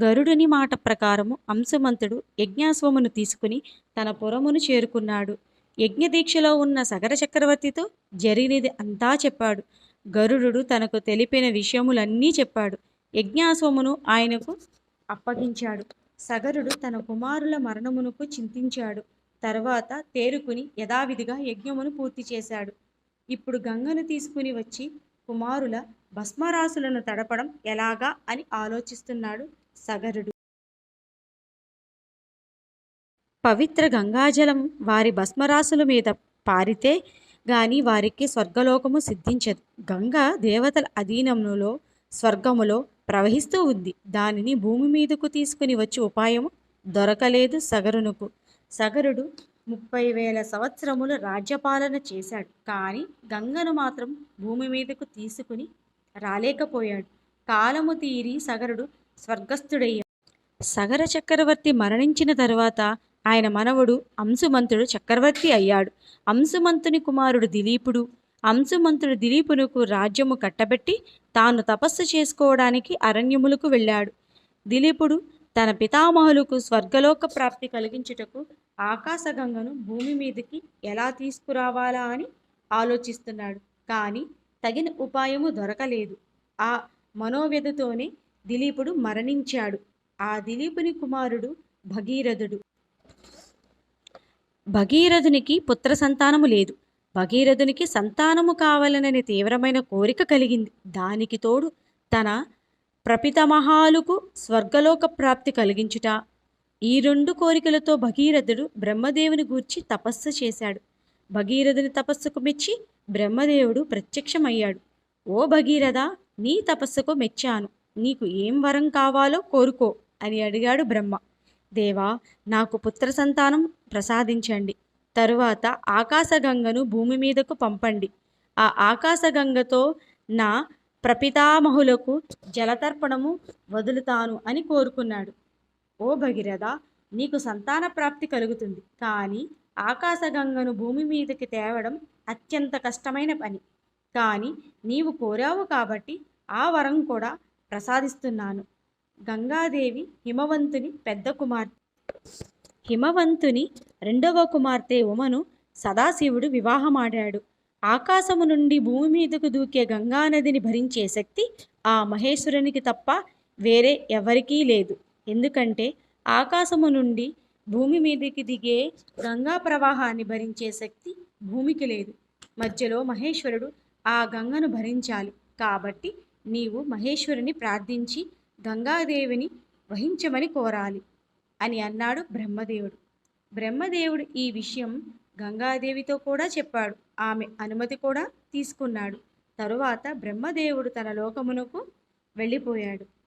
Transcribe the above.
గరుడుని మాట ప్రకారము అంశమంతుడు యజ్ఞాశ్వమును తీసుకుని తన పురమును చేరుకున్నాడు. యజ్ఞదీక్షలో ఉన్న సగర చక్రవర్తితో జరిగినది అంతా చెప్పాడు. గరుడు తనకు తెలిపిన విషయములన్నీ చెప్పాడు. యజ్ఞాశ్వమును ఆయనకు అప్పగించాడు. సగరుడు తన కుమారుల మరణమునకు చింతించాడు. తర్వాత తేరుకుని యథావిధిగా యజ్ఞమును పూర్తి చేశాడు. ఇప్పుడు గంగను తీసుకుని వచ్చి కుమారుల భస్మరాసులను తడపడం ఎలాగా అని ఆలోచిస్తున్నాడు సగరుడు. పవిత్ర గంగాజలం వారి భస్మరాసుల మీద పారితే గాని వారికి స్వర్గలోకము సిద్ధించదు. గంగ దేవతల అధీనములో స్వర్గములో ప్రవహిస్తూ ఉంది. దానిని భూమి మీదకు తీసుకుని వచ్చి ఉపాయము దొరకలేదు సగరునుకు. సగరుడు ముప్పై వేల సంవత్సరములు రాజ్యపాలన చేశాడు. కానీ గంగను మాత్రం భూమి మీదకు తీసుకుని రాలేకపోయాడు. కాలము తీరి సగరుడు స్వర్గస్థుడయ్యాడు. సగర చక్రవర్తి మరణించిన తరువాత ఆయన మనవడు అంశుమంతుడు చక్రవర్తి అయ్యాడు. అంశుమంతుని కుమారుడు దిలీపుడు అంశుమంతుడు దిలీపునకు రాజ్యము కట్టబెట్టి తాను తపస్సు చేసుకోవడానికి అరణ్యములకు వెళ్ళాడు. దిలీపుడు తన పితామహులకు స్వర్గలోక ప్రాప్తి కలిగించుటకు ఆకాశగంగను భూమి మీదకి ఎలా తీసుకురావాలా అని ఆలోచిస్తున్నాడు. కానీ తగిన ఉపాయము దొరకలేదు. ఆ మనోవ్యధతోనే దిలీపుడు మరణించాడు. ఆ దిలీపుని కుమారుడు భగీరథుడు. భగీరథునికి పుత్ర సంతానము లేదు. భగీరథునికి సంతానము కావాలనని తీవ్రమైన కోరిక కలిగింది. దానికి తోడు తన ప్రపితమహాలుకు స్వర్గలోక ప్రాప్తి కలిగించుట. ఈ రెండు కోరికలతో భగీరథుడు బ్రహ్మదేవుని గూర్చి తపస్సు చేశాడు. భగీరథుని తపస్సుకు మెచ్చి బ్రహ్మదేవుడు ప్రత్యక్షమయ్యాడు. ఓ భగీరథ నీ తపస్సుకు మెచ్చాను. నీకు ఏం వరం కావాలో కోరుకో అని అడిగాడు బ్రహ్మ. దేవా నాకు పుత్ర సంతానం ప్రసాదించండి. తరువాత ఆకాశగంగను భూమి మీదకు పంపండి. ఆ ఆకాశగంగతో నా ప్రపితామహులకు జలతర్పణము వదులుతాను అని కోరుకున్నాడు. ఓ భగీరథ నీకు సంతాన ప్రాప్తి కలుగుతుంది. కానీ ఆకాశగంగను భూమి మీదకి తేవడం అత్యంత కష్టమైన పని. కానీ నీవు కోరావు కాబట్టి ఆ వరం కూడా ప్రసాదిస్తున్నాను. గంగాదేవి హిమవంతుని పెద్ద కుమార్తె. హిమవంతుని రెండవ కుమార్తె ఉమను సదాశివుడు వివాహమాడాడు. ఆకాశము నుండి భూమి మీదకు దూకే గంగానదిని భరించే శక్తి ఆ మహేశ్వరునికి తప్ప వేరే ఎవరికీ లేదు. ఎందుకంటే ఆకాశము నుండి భూమి మీదకి దిగే గంగా ప్రవాహాన్ని భరించే శక్తి భూమికి లేదు. మధ్యలో మహేశ్వరుడు ఆ గంగను భరించాలి. కాబట్టి నీవు మహేశ్వరుని ప్రార్థించి గంగాదేవిని వహించమని కోరాలి అని అన్నాడు బ్రహ్మదేవుడు. బ్రహ్మదేవుడు ఈ విషయం గంగాదేవితో కూడా చెప్పాడు. ఆమె అనుమతి కూడా తీసుకున్నాడు. తరువాత బ్రహ్మదేవుడు తన లోకమునకు వెళ్ళిపోయాడు.